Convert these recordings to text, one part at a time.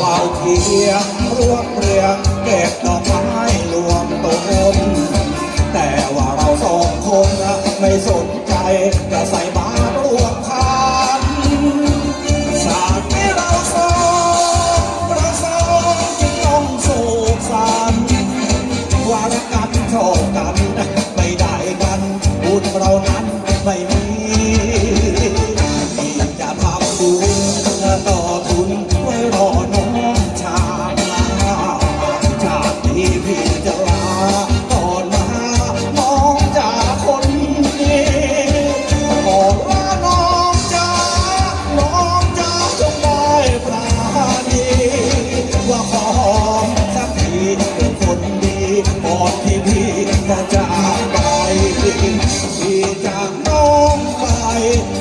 เราเทียงรวมเรียงเก็บดอกไม้รวมต้นแต่ว่าเราสองคนไม่สนใจจะใส่บาตรรวมคันชาตินี้เราสองเราสองจึงต้องสุขสันต์ว่ารักกันชอบกัน ไม่ได้กันบุญเรานั้นไม่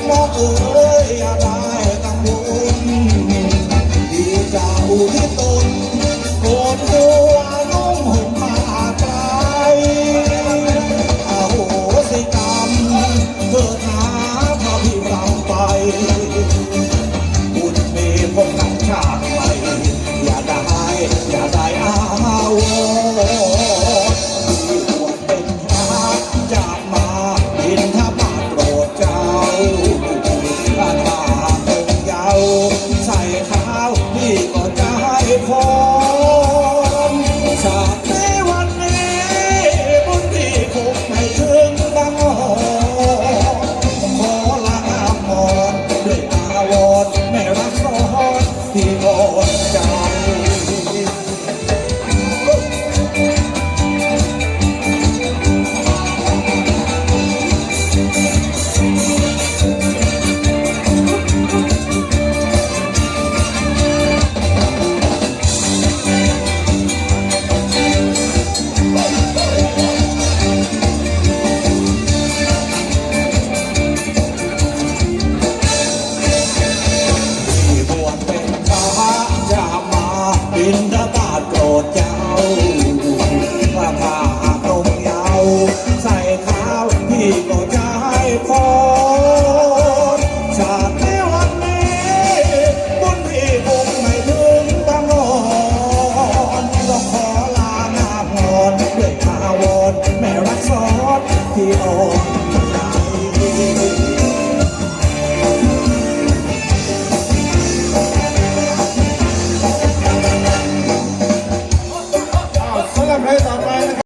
น้องเอ๋ยอย่าได้กังวลที่จะอุทิศตนโกรธหัวนุ่งห่มผ้าไตรอโหสิกรรมเกิดหาถ้าพี่รำไปบุญมีพบกันชาติ